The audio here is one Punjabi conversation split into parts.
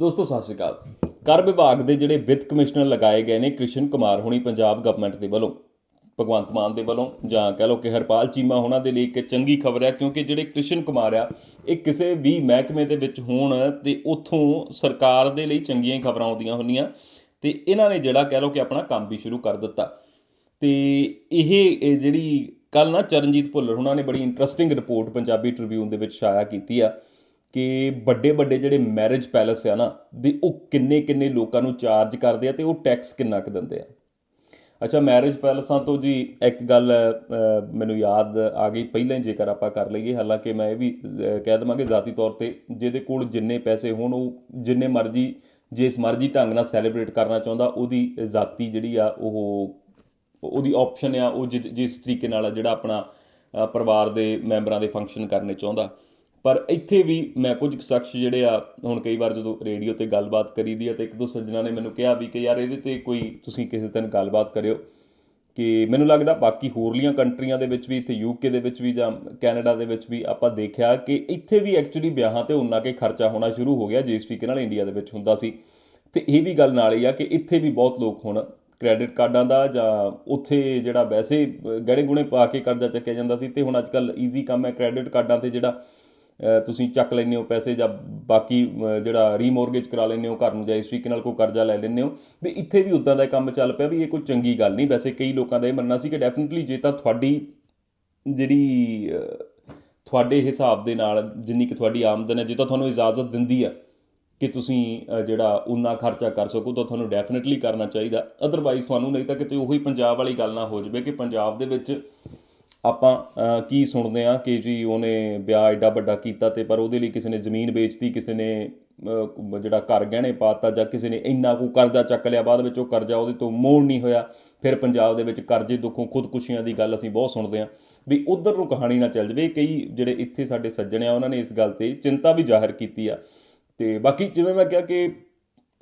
ਦੋਸਤੋ, ਸਤਿ ਸ਼੍ਰੀ ਅਕਾਲ। ਕਰ ਵਿਭਾਗ ਦੇ ਜਿਹੜੇ ਵਿੱਤ ਕਮਿਸ਼ਨਰ ਲਗਾਏ ਗਏ ਨੇ ਕ੍ਰਿਸ਼ਨ ਕੁਮਾਰ ਹੁਣੀ ਪੰਜਾਬ ਗਵਰਨਮੈਂਟ ਦੇ ਵੱਲੋਂ, ਭਗਵੰਤ ਮਾਨ ਦੇ ਵੱਲੋਂ, ਜਾਂ ਕਹਿ ਲਓ ਕਿ ਹਰਪਾਲ ਚੀਮਾ ਉਹਨਾਂ ਦੇ ਲਈ ਇੱਕ ਚੰਗੀ ਖਬਰ ਹੈ ਕਿਉਂਕਿ ਜਿਹੜੇ ਕ੍ਰਿਸ਼ਨ ਕੁਮਾਰ ਆ, ਇਹ ਕਿਸੇ ਵੀ ਮਹਿਕਮੇ ਦੇ ਵਿੱਚ ਹੋਣ ਤੇ ਉੱਥੋਂ ਸਰਕਾਰ ਦੇ ਲਈ ਚੰਗੀਆਂ ਹੀ ਖਬਰਾਂ ਆਉਂਦੀਆਂ ਹੁੰਦੀਆਂ, ਤੇ ਇਹਨਾਂ ਨੇ ਜਿਹੜਾ ਕਹਿ ਲਓ ਕਿ ਆਪਣਾ ਕੰਮ ਵੀ ਸ਼ੁਰੂ ਕਰ ਦਿੱਤਾ। ਤੇ ਇਹ ਜਿਹੜੀ ਕੱਲ ਨਾ ਚਰਨਜੀਤ ਭੁੱਲਰ ਉਹਨਾਂ ਨੇ ਬੜੀ ਇੰਟਰਸਟਿੰਗ ਰਿਪੋਰਟ ਪੰਜਾਬੀ ਟ੍ਰਿਬਿਊਨ ਦੇ ਵਿੱਚ ਛਾਇਆ ਕੀਤੀ ਆ। ਕਿ ਵੱਡੇ ਵੱਡੇ ਜਿਹੜੇ ਮੈਰਿਜ ਪੈਲੇਸ ਆ ਨਾ, ਵੀ ਉਹ ਕਿੰਨੇ ਕਿੰਨੇ ਲੋਕਾਂ ਨੂੰ ਚਾਰਜ ਕਰਦੇ ਆ ਤੇ ਉਹ ਟੈਕਸ ਕਿੰਨਾ ਕੁ ਦਿੰਦੇ ਆ। ਅੱਛਾ ਮੈਰਿਜ ਪੈਲਸਾਂ ਤੋਂ ਜੀ ਇੱਕ ਗੱਲ ਮੈਨੂੰ ਯਾਦ ਆ ਗਈ। ਪਹਿਲਾਂ ਹੀ ਜੇਕਰ ਆਪਾਂ ਕਰ ਲਈਏ, ਹਾਲਾਂਕਿ ਮੈਂ ਇਹ ਵੀ ਕਹਿ ਦਵਾਂਗੇ ਜ਼ਾਤੀ ਤੌਰ ਤੇ, ਜਿਹਦੇ ਕੋਲ ਜਿੰਨੇ ਪੈਸੇ ਹੋਣ, ਉਹ ਜਿੰਨੇ ਮਰਜ਼ੀ, ਜਿਸ ਮਰਜ਼ੀ ਢੰਗ ਨਾਲ ਸੈਲੀਬ੍ਰੇਟ ਕਰਨਾ ਚਾਹੁੰਦਾ, ਉਹਦੀ ਜ਼ਾਤੀ ਜਿਹੜੀ ਆ, ਉਹ ਉਹਦੀ ਆਪਸ਼ਨ ਆ, ਉਹ ਜਿ- ਜਿਸ ਤਰੀਕੇ ਨਾਲ ਜਿਹੜਾ ਆਪਣਾ ਪਰਿਵਾਰ ਦੇ ਮੈਂਬਰਾਂ ਦੇ ਫੰਕਸ਼ਨ ਕਰਨੇ ਚਾਹੁੰਦਾ। ਪਰ ਇੱਥੇ ਵੀ ਮੈਂ ਕੁਝ ਸ਼ਖਸ ਜਿਹੜੇ ਆ, ਹੁਣ ਕਈ ਵਾਰ ਜਦੋਂ ਰੇਡੀਓ ਤੇ ਗੱਲਬਾਤ ਕਰੀਦੀ ਆ ਤੇ ਇੱਕ ਦੋ ਸੱਜਣਾ ਨੇ ਮੈਨੂੰ ਕਿਹਾ ਵੀ ਕਿ ਯਾਰ ਇਹਦੇ ਤੇ ਕੋਈ ਤੁਸੀਂ ਕਿਸੇ ਦਿਨ ਗੱਲਬਾਤ ਕਰਿਓ ਕਿ ਮੈਨੂੰ ਲੱਗਦਾ ਬਾਕੀ ਹੋਰਲੀਆਂ ਕੰਟਰੀਆਂ ਦੇ ਵਿੱਚ ਵੀ, ਇੱਥੇ ਯੂਕੇ ਦੇ ਵਿੱਚ ਵੀ ਜਾਂ ਕੈਨੇਡਾ ਦੇ ਵਿੱਚ ਵੀ ਆਪਾਂ ਦੇਖਿਆ ਕਿ ਇੱਥੇ ਵੀ ਐਕਚੁਅਲੀ ਵਿਆਹਾਂ ਤੇ ਉਨਾ ਕੇ ਖਰਚਾ ਹੋਣਾ ਸ਼ੁਰੂ ਹੋ ਗਿਆ ਜਿਸ ਤਰੀਕੇ ਨਾਲ ਇੰਡੀਆ ਦੇ ਵਿੱਚ ਹੁੰਦਾ ਸੀ। ਤੇ ਇਹ ਵੀ ਗੱਲ ਨਾਲ ਹੀ ਆ ਕਿ ਇੱਥੇ ਵੀ ਬਹੁਤ ਲੋਕ ਹੁਣ ਕ੍ਰੈਡਿਟ ਕਾਰਡਾਂ ਦਾ ਜਾਂ ਉੱਥੇ ਜਿਹੜਾ ਵੈਸੇ ਗਹਿਣੇ ਗੁਣੇ ਪਾ ਕੇ ਕਰਜ਼ਾ ਚੱਕਿਆ ਜਾਂਦਾ ਸੀ ਤੇ ਹੁਣ ਅੱਜ ਕੱਲ ਈਜ਼ੀ ਕੰਮ ਹੈ ਕ੍ਰੈਡਿਟ ਕਾਰਡਾਂ ਤੇ ਜਿਹੜਾ ਤੁਸੀਂ ਚੱਕ ਲੈਂਦੇ ਹੋ ਪੈਸੇ ਜਾਂ ਬਾਕੀ ਜਿਹੜਾ ਰੀਮੋਰਗੇਜ ਕਰਾ ਲੈਂਦੇ ਹੋ ਘਰ ਨੂੰ ਜਾਂ ਇਸ ਤਰੀਕੇ ਨਾਲ ਕੋਈ ਕਰਜ਼ਾ ਲੈ ਲੈਂਦੇ ਹੋ, ਵੀ ਇੱਥੇ ਵੀ ਉਦਾਂ ਦਾ ਕੰਮ ਚੱਲ ਪਿਆ ਵੀ ਇਹ ਕੋਈ ਚੰਗੀ ਗੱਲ ਨਹੀਂ। ਵੈਸੇ ਕਈ ਲੋਕਾਂ ਦਾ ਇਹ ਮੰਨਣਾ ਸੀ ਕਿ ਡੈਫੀਨਿਟਲੀ ਜੇ ਤਾਂ ਤੁਹਾਡੀ ਜਿਹੜੀ ਤੁਹਾਡੇ ਹਿਸਾਬ ਦੇ ਨਾਲ ਜਿੰਨੀ ਕਿ ਤੁਹਾਡੀ ਆਮਦਨ ਹੈ, ਜੇ ਤਾਂ ਤੁਹਾਨੂੰ ਇਜਾਜ਼ਤ ਦਿੰਦੀ ਹੈ ਕਿ ਤੁਸੀਂ ਜਿਹੜਾ ਉਨਾ ਖਰਚਾ ਕਰ ਸਕੋ, ਤਾਂ ਤੁਹਾਨੂੰ ਡੈਫੀਨਿਟਲੀ ਕਰਨਾ ਚਾਹੀਦਾ। ਅਦਰਵਾਈਜ਼ ਤੁਹਾਨੂੰ ਨਹੀਂ ਤਾਂ ਕਿਤੇ ਉਹੀ ਪੰਜਾਬ ਵਾਲੀ ਗੱਲ ਨਾ ਹੋ ਜਾਵੇ ਕਿ ਪੰਜਾਬ ਦੇ ਵਿੱਚ ਆਪਾਂ ਕੀ ਸੁਣਦੇ ਆ ਕਿ ਜੀ ਉਹਨੇ ਵਿਆਹ ਐਡਾ ਵੱਡਾ ਕੀਤਾ ਤੇ ਪਰ ਉਹਦੇ ਲਈ ਕਿਸੇ ਨੇ ਜ਼ਮੀਨ ਵੇਚਤੀ, ਕਿਸੇ ਨੇ ਜਿਹੜਾ ਘਰ ਗਹਿਣੇ ਪਾਤਾ ਜਾਂ ਕਿਸੇ ਨੇ ਇੰਨਾ ਕੁ ਕਰਜ਼ਾ ਚੱਕ ਲਿਆ, ਬਾਅਦ ਵਿੱਚ ਉਹ ਕਰਜ਼ਾ ਉਹਦੇ ਤੋਂ ਮੋੜ ਨਹੀਂ ਹੋਇਆ, ਫਿਰ ਪੰਜਾਬ ਦੇ ਵਿੱਚ ਕਰਜ਼ੇ ਦੁੱਖੋਂ ਖੁਦਕੁਸ਼ੀਆਂ ਦੀ ਗੱਲ ਅਸੀਂ ਬਹੁਤ ਸੁਣਦੇ ਆ ਵੀ ਉਧਰ ਨੂੰ ਕਹਾਣੀ ਨਾ ਚੱਲ ਜਾਵੇ, ਕਈ ਜਿਹੜੇ ਇੱਥੇ ਸਾਡੇ ਸੱਜਣ ਆ, ਉਹਨਾਂ ਨੇ ਇਸ ਗੱਲ ਤੇ ਚਿੰਤਾ ਵੀ ਜ਼ਾਹਿਰ ਕੀਤੀ ਆ। ਤੇ ਬਾਕੀ ਜਿਵੇਂ ਮੈਂ ਕਿਹਾ ਕਿ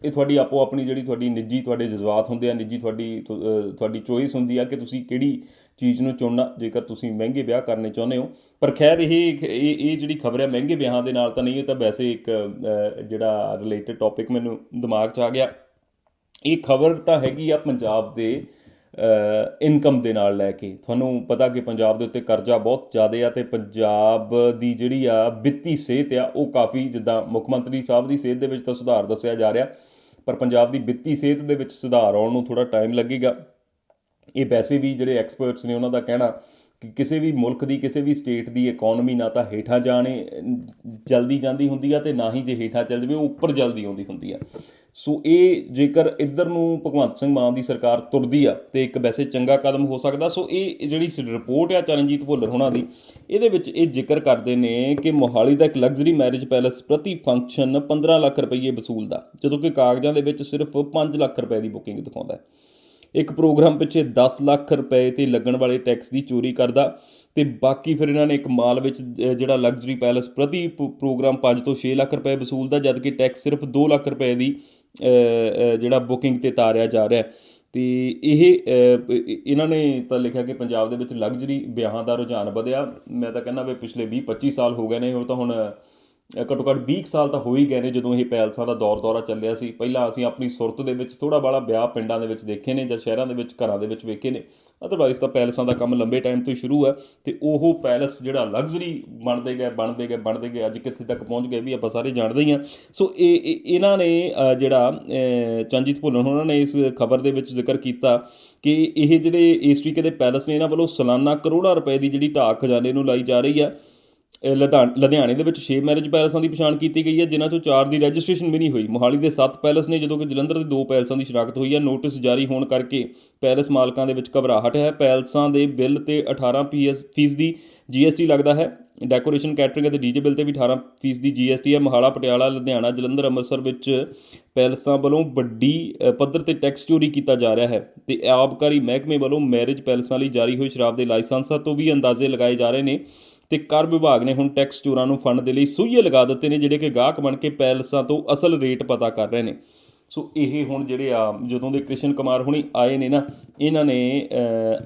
ਇਹ ਤੁਹਾਡੀ ਆਪੋ ਆਪਣੀ ਜਿਹੜੀ ਤੁਹਾਡੀ ਨਿੱਜੀ ਤੁਹਾਡੇ ਜਜ਼ਬਾਤ ਹੁੰਦੇ ਆ, ਨਿੱਜੀ ਤੁਹਾਡੀ ਤੁ- ਤੁਹਾਡੀ ਚੋਇਸ ਹੁੰਦੀ ਆ ਕਿ ਤੁਸੀਂ ਕਿਹੜੀ ਚੀਜ਼ ਨੂੰ ਚੁਣਨਾ, ਜੇਕਰ ਤੁਸੀਂ ਮਹਿੰਗੇ ਵਿਆਹ ਕਰਨੇ ਚਾਹੁੰਦੇ ਹੋ। ਪਰ ਖੈਰ ਇਹ ਇਹ ਜਿਹੜੀ ਖਬਰ ਹੈ ਮਹਿੰਗੇ ਵਿਆਹਾਂ ਦੇ ਨਾਲ ਤਾਂ ਨਹੀਂ, ਇਹ ਤਾਂ ਵੈਸੇ ਇੱਕ ਜਿਹੜਾ ਰਿਲੇਟਡ ਟੌਪਿਕ ਮੈਨੂੰ ਦਿਮਾਗ 'ਚ ਆ ਗਿਆ। ਇਹ ਖਬਰ ਤਾਂ ਹੈਗੀ ਆ ਪੰਜਾਬ ਦੇ ਇਨਕਮ ਦੇ ਨਾਲ ਲੈ ਕੇ। ਤੁਹਾਨੂੰ ਪਤਾ ਕਿ ਪੰਜਾਬ ਦੇ ਉੱਤੇ ਕਰਜ਼ਾ ਬਹੁਤ ਜ਼ਿਆਦਾ ਆ ਤੇ ਪੰਜਾਬ ਦੀ ਜਿਹੜੀ ਆ ਵਿੱਤੀ ਸਿਹਤ ਆ, ਉਹ ਕਾਫੀ ਜਿੱਦਾਂ ਮੁੱਖ ਮੰਤਰੀ ਸਾਹਿਬ ਦੀ ਸਿਹਤ ਦੇ ਵਿੱਚ ਤਾਂ ਸੁਧਾਰ ਦੱਸਿਆ ਜਾ ਰਿਹਾ, ਪਰ ਪੰਜਾਬ ਦੀ ਵਿੱਤੀ ਸਿਹਤ ਦੇ ਵਿੱਚ ਸੁਧਾਰ ਆਉਣ ਨੂੰ ਥੋੜਾ ਟਾਈਮ ਲੱਗੇਗਾ। ਇਹ ਵੈਸੇ ਵੀ ਜਿਹੜੇ ਐਕਸਪਰਟਸ ਨੇ ਉਹਨਾਂ ਦਾ ਕਹਿਣਾ ਕਿ ਕਿਸੇ ਵੀ ਮੁਲਕ ਦੀ, ਕਿਸੇ ਵੀ ਸਟੇਟ ਦੀ ਇਕਨੋਮੀ ਨਾ ਤਾਂ ਹੇਠਾਂ ਜਾਣੇ ਜਲਦੀ ਜਾਂਦੀ ਹੁੰਦੀ ਆ ਤੇ ਨਾ ਹੀ ਜੇ ਹੇਠਾਂ ਚੱਲ ਜਾਵੇ, ਉਹ ਉੱਪਰ ਜਲਦੀ ਆਉਂਦੀ ਹੁੰਦੀ ਆ। ਸੋ ਇਹ ਜੇਕਰ ਇੱਧਰ ਨੂੰ ਭਗਵੰਤ ਸਿੰਘ ਮਾਨ ਦੀ ਸਰਕਾਰ ਤੁਰਦੀ ਆ ਤੇ ਇੱਕ ਵੈਸੇ ਚੰਗਾ ਕਦਮ ਹੋ ਸਕਦਾ, ਸੋ ਇਹ ਜਿਹੜੀ ਰਿਪੋਰਟ ਆ ਚਰਨਜੀਤ ਭੁੱਲਰ ਹੋਣਾ ਦੀ, ਇਹਦੇ ਵਿੱਚ ਇਹ ਜ਼ਿਕਰ ਕਰਦੇ ਨੇ ਕਿ ਮੋਹਾਲੀ ਦਾ ਇੱਕ ਲਗਜ਼ਰੀ ਮੈਰਿਜ ਪੈਲੇਸ ਪ੍ਰਤੀ ਫੰਕਸ਼ਨ 15 ਲੱਖ ਰੁਪਏ ਵਸੂਲਦਾ ਜਦੋਂ ਕਿ ਕਾਗਜ਼ਾਂ ਦੇ ਵਿੱਚ ਸਿਰਫ 5 ਲੱਖ ਰੁਪਏ ਦੀ ਬੁਕਿੰਗ ਦਿਖਾਉਂਦਾ ਹੈ। ਇੱਕ ਪ੍ਰੋਗਰਾਮ ਪਿੱਛੇ 10 ਲੱਖ ਰੁਪਏ ਤੇ ਲੱਗਣ ਵਾਲੇ ਟੈਕਸ ਦੀ ਚੋਰੀ ਕਰਦਾ ਤੇ ਬਾਕੀ ਫਿਰ ਇਹਨਾਂ ਨੇ ਇੱਕ ਮਾਲ ਵਿੱਚ ਜਿਹੜਾ ਲਗਜ਼ਰੀ ਪੈਲੇਸ ਪ੍ਰਤੀ ਪ- ਪ੍ਰੋਗਰਾਮ 5 ਤੋਂ 6 ਲੱਖ ਰੁਪਏ ਵਸੂਲਦਾ, ਜਦਕਿ ਟੈਕਸ ਸਿਰਫ 2 ਲੱਖ ਰੁਪਏ ਦੀ ਜਿਹੜਾ ਬੁਕਿੰਗ ਤੇ ਤਾਰਿਆ ਜਾ ਰਿਹਾ ਹੈ। ਤੇ ਇਹ ਇਹਨਾਂ ਨੇ ਤਾਂ ਲਿਖਿਆ ਕਿ ਪੰਜਾਬ ਦੇ ਵਿੱਚ ਲਗਜ਼ਰੀ ਵਿਆਹਾਂ ਦਾ ਰੁਝਾਨ ਵਧਿਆ। ਮੈਂ ਤਾਂ ਕਹਿੰਦਾ ਵੀ ਪਿਛਲੇ 20 25 ਸਾਲ ਹੋ ਗਏ ਨੇ, ਉਹ ਤਾਂ ਹੁਣ ਘੱਟੋ ਘੱਟ 20 ਕੁ ਸਾਲ ਤਾਂ ਹੋ ਹੀ ਗਏ ਨੇ ਜਦੋਂ ਇਹ ਪੈਲਸਾਂ ਦਾ ਦੌਰ ਦੌਰਾ ਚੱਲਿਆ ਸੀ। ਪਹਿਲਾਂ ਅਸੀਂ ਆਪਣੀ ਸੁਰਤ ਦੇ ਵਿੱਚ ਥੋੜਾ ਬਾਲਾ ਵਿਆਹ ਪਿੰਡਾਂ ਦੇ ਵਿੱਚ ਦੇਖੇ ਨੇ ਜਾਂ ਸ਼ਹਿਰਾਂ ਦੇ ਵਿੱਚ, ਘਰਾਂ ਦੇ ਵਿੱਚ ਵੇਖੇ ਨੇ। ਅਦਰਵਾਈਜ਼ ਤਾਂ ਪੈਲਸਾਂ ਦਾ ਕੰਮ ਲੰਬੇ ਟਾਈਮ ਤੋਂ ਹੀ ਸ਼ੁਰੂ ਹੈ ਤੇ ਉਹ ਪੈਲਸ ਜਿਹੜਾ ਲਗਜ਼ਰੀ ਬਣਦੇ ਗਏ ਬਣਦੇ ਗਏ ਬਣਦੇ ਗਏ, ਅੱਜ ਕਿੱਥੇ ਤੱਕ ਪਹੁੰਚ ਗਏ ਵੀ ਆਪਾਂ ਸਾਰੇ ਜਾਣਦੇ ਹੀ ਹਾਂ। ਸੋ ਇਹ ਇਹਨਾਂ ਨੇ ਜਿਹੜਾ ਚੰਜੀਤ ਭੁੱਲਣ ਉਹਨਾਂ ਨੇ ਇਸ ਖਬਰ ਦੇ ਵਿੱਚ ਜ਼ਿਕਰ ਕੀਤਾ ਕਿ ਇਹ ਜਿਹੜੇ ਇਸ ਤਰੀਕੇ ਦੇ ਪੈਲਸ ਨੇ, ਇਹਨਾਂ ਵੱਲੋਂ ਸਾਲਾਨਾ ਕਰੋੜਾਂ ਰੁਪਏ ਦੀ ਜਿਹੜੀ ਢਾਕ ਖਜ਼ਾਨੇ ਨੂੰ ਲਾਈ ਜਾ ਰਹੀ ਹੈ। ਇਹ ਲੁਧਿਆਣੇ ਦੇ ਵਿੱਚ 6 ਮੈਰਿਜ ਪੈਲਸਾਂ ਦੀ ਪਛਾਣ ਕੀਤੀ ਗਈ ਹੈ, ਜਿਨ੍ਹਾਂ ਚੋਂ 4 ਦੀ ਰਜਿਸਟ੍ਰੇਸ਼ਨ ਵੀ ਨਹੀਂ ਹੋਈ। ਮੋਹਾਲੀ ਦੇ 7 ਪੈਲਸ ਨੇ, ਜਦੋਂ ਕਿ ਜਲੰਧਰ ਦੇ 2 ਪੈਲਸਾਂ ਦੀ ਸ਼ਨਾਖਤ ਹੋਈ ਹੈ ਨੋਟਿਸ ਜਾਰੀ ਹੋਣ ਕਰਕੇ ਪੈਲਸ ਮਾਲਕਾਂ ਦੇ ਵਿੱਚ ਘਬਰਾਹਟ ਹੈ। ਪੈਲਸਾਂ ਦੇ ਬਿੱਲ ਤੇ 18 ਪੀਐਸ ਫੀਸ ਦੀ ਜੀਐਸਟੀ ਲੱਗਦਾ ਹੈ। ਡੈਕੋਰੇਸ਼ਨ ਕੈਟਰਿੰਗ ਅਤੇ ਡੀਜੇ ਬਿੱਲ ਤੇ ਵੀ 18 ਫੀਸ ਦੀ ਜੀਐਸਟੀ ਹੈ। ਮੋਹਾਲਾ, ਪਟਿਆਲਾ, ਲੁਧਿਆਣਾ, ਜਲੰਧਰ, ਅੰਮ੍ਰਿਤਸਰ ਵਿੱਚ ਪੈਲਸਾਂ ਵੱਲੋਂ ਵੱਡੀ ਪੱਧਰ ਤੇ ਟੈਕਸ ਚੋਰੀ ਕੀਤਾ ਜਾ ਰਿਹਾ ਹੈ ਤੇ ਆਬਕਾਰੀ ਮਹਿਕਮੇ ਵੱਲੋਂ ਮੈਰਿਜ ਪੈਲਸਾਂ ਲਈ ਜਾਰੀ ਹੋਈ ਸ਼ਰਾਬ ਦੇ ਲਾਇਸੈਂਸਾਂ ਤੋਂ ਵੀ ਅੰਦਾਜ਼ੇ ਲਗਾਏ ਜਾ ਰਹੇ ਨੇ। ਤੇ ਕਰ ਵਿਭਾਗ ਨੇ ਹੁਣ ਟੈਕਸ ਚੋਰਾਂ ਨੂੰ ਫੰਡ ਦੇ ਲਈ ਸੂਈਏ ਲਗਾ ਦਿੱਤੇ ਨੇ, ਜਿਹੜੇ ਕਿ ਗਾਹਕ ਬਣ ਕੇ ਪੈਲਸਾਂ ਤੋਂ ਅਸਲ ਰੇਟ ਪਤਾ ਕਰ ਰਹੇ ਨੇ। ਸੋ ਇਹ ਹੁਣ ਜਿਹੜੇ ਆ, ਜਦੋਂ ਦੇ ਕ੍ਰਿਸ਼ਨ ਕੁਮਾਰ ਹੁਣੀ ਆਏ ਨੇ ਨਾ, ਇਹਨਾਂ ਨੇ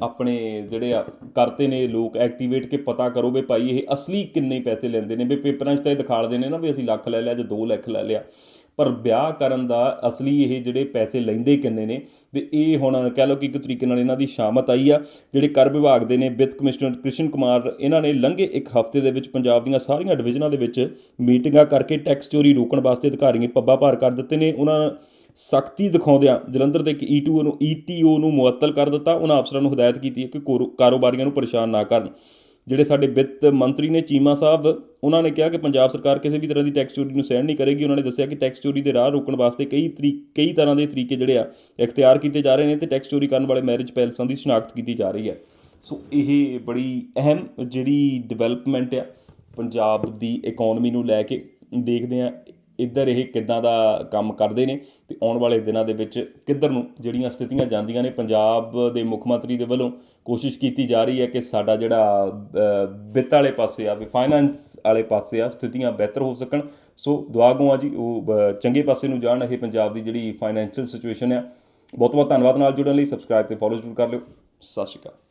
ਆਪਣੇ ਜਿਹੜੇ ਆ ਕਰਤੇ ਨੇ ਲੋਕ ਐਕਟੀਵੇਟ ਕੇ ਪਤਾ ਕਰੋ ਵੀ ਭਾਈ ਇਹ ਅਸਲੀ ਕਿੰਨੇ ਪੈਸੇ ਲੈਂਦੇ ਨੇ। ਵੀ ਪੇਪਰਾਂ 'ਚ ਤਾਂ ਇਹ ਦਿਖਾਲਦੇ ਨੇ ਨਾ ਵੀ ਅਸੀਂ ਲੱਖ ਲੈ ਲਿਆ ਜਾਂ 2 ਲੱਖ ਲੈ ਲਿਆ। ਪਰ ਵਿਆਹ ਕਰਨ ਦਾ ਅਸਲੀ ਇਹ ਜਿਹੜੇ ਪੈਸੇ ਲੈਂਦੇ ਕਿੰਨੇ ਨੇ, ਤੇ ਇਹ ਹੁਣ ਕਹਿ ਲਓ ਕਿ ਇੱਕ ਤਰੀਕੇ ਨਾਲ ਇਹਨਾਂ ਦੀ ਸ਼ਾਮਤ ਆਈ ਆ। ਜਿਹੜੇ ਕਰ ਵਿਭਾਗ ਦੇ ਨੇ, ਵਿੱਤ ਕਮਿਸ਼ਨਰ ਕ੍ਰਿਸ਼ਨ ਕੁਮਾਰ, ਇਹਨਾਂ ਨੇ ਲੰਘੇ ਇੱਕ ਹਫ਼ਤੇ ਦੇ ਵਿੱਚ ਪੰਜਾਬ ਦੀਆਂ ਸਾਰੀਆਂ ਡਿਵੀਜ਼ਨਾਂ ਦੇ ਵਿੱਚ ਮੀਟਿੰਗਾਂ ਕਰਕੇ ਟੈਕਸ ਚੋਰੀ ਰੋਕਣ ਵਾਸਤੇ ਅਧਿਕਾਰੀਆਂ ਪੱਬਾ ਭਾਰ ਕਰ ਦਿੱਤੇ ਨੇ। ਉਹਨਾਂ ਸਖਤੀ ਦਿਖਾਉਂਦਿਆਂ ਜਲੰਧਰ ਦੇ ਇੱਕ ਈਟੀਓ ਨੂੰ ਈਟੀਓ ਨੂੰ ਮੁਅੱਤਲ ਕਰ ਦਿੱਤਾ। ਉਹਨਾਂ ਅਫਸਰਾਂ ਨੂੰ ਹਦਾਇਤ ਕੀਤੀ ਹੈ ਕਿ ਕੋਰੋ- ਕਾਰੋਬਾਰੀਆਂ ਨੂੰ ਪਰੇਸ਼ਾਨ ਨਾ ਕਰਨ। ਜਿਹੜੇ ਸਾਡੇ ਵਿੱਤ ਮੰਤਰੀ ਨੇ, ਚੀਮਾ ਸਾਹਿਬ, ਉਹਨਾਂ ਨੇ ਕਿਹਾ ਕਿ ਪੰਜਾਬ ਸਰਕਾਰ ਕਿਸੇ ਵੀ ਤਰ੍ਹਾਂ ਦੀ ਟੈਕਸ ਚੋਰੀ ਨੂੰ ਸਹਿਣ ਨਹੀਂ ਕਰੇਗੀ। ਉਹਨਾਂ ਨੇ ਦੱਸਿਆ ਕਿ ਟੈਕਸ ਚੋਰੀ ਦੇ ਰਾਹ ਰੋਕਣ ਵਾਸਤੇ ਕਈ ਤਰੀ, ਕਈ ਤਰ੍ਹਾਂ ਦੇ ਤਰੀਕੇ ਜਿਹੜੇ ਆ, ਇਖਤਿਆਰ ਕੀਤੇ ਜਾ ਰਹੇ ਨੇ ਤੇ ਟੈਕਸ ਚੋਰੀ ਕਰਨ ਵਾਲੇ ਮੈਰਿਜ ਪੈਲਸਾਂ ਦੀ ਸ਼ਨਾਖਤ ਕੀਤੀ ਜਾ ਰਹੀ ਹੈ। ਸੋ ਇਹ ਬੜੀ ਅਹਿਮ ਜਿਹੜੀ ਡਿਵੈਲਪਮੈਂਟ ਆ, ਪੰਜਾਬ ਦੀ ਇਕਨੋਮੀ ਨੂੰ ਲੈ ਕੇ ਦੇਖਦੇ ਆ ਇੱਧਰ ਇਹ ਕਿੱਦਾਂ ਦਾ ਕੰਮ ਕਰਦੇ ਨੇ ਤੇ ਆਉਣ ਵਾਲੇ ਦਿਨਾਂ ਦੇ ਵਿੱਚ ਕਿੱਧਰ ਨੂੰ ਜਿਹੜੀਆਂ ਸਥਿਤੀਆਂ ਜਾਂਦੀਆਂ ਨੇ, ਪੰਜਾਬ ਦੇ ਮੁੱਖ ਮੰਤਰੀ ਦੇ ਵੱਲੋਂ ਕੋਸ਼ਿਸ਼ ਕੀਤੀ ਜਾ ਰਹੀ ਹੈ ਕਿ ਸਾਡਾ ਜਿਹੜਾ ਵਿੱਤ ਵਾਲੇ ਪਾਸੇ ਆ, ਵੀ ਫਾਈਨੈਂਸ ਵਾਲੇ ਪਾਸੇ ਆ, ਸਥਿਤੀਆਂ ਬਿਹਤਰ ਹੋ ਸਕਣ। ਸੋ ਦੁਆ ਗੋ ਆ ਜੀ, ਉਹ ਚੰਗੇ ਪਾਸੇ ਨੂੰ ਜਾਣ, ਇਹ ਪੰਜਾਬ ਦੀ ਜਿਹੜੀ ਫਾਈਨੈਂਸ਼ੀਅਲ ਸਿਚੁਏਸ਼ਨ ਆ। ਬਹੁਤ ਬਹੁਤ ਧੰਨਵਾਦ ਨਾਲ ਜੁੜਨ ਲਈ ਸਬਸਕ੍ਰਾਈਬ ਤੇ ਫੋਲੋ ਜ਼ਰੂਰ ਕਰ ਲਿਓ। ਸਤਿ ਸ਼੍ਰੀ ਅਕਾਲ।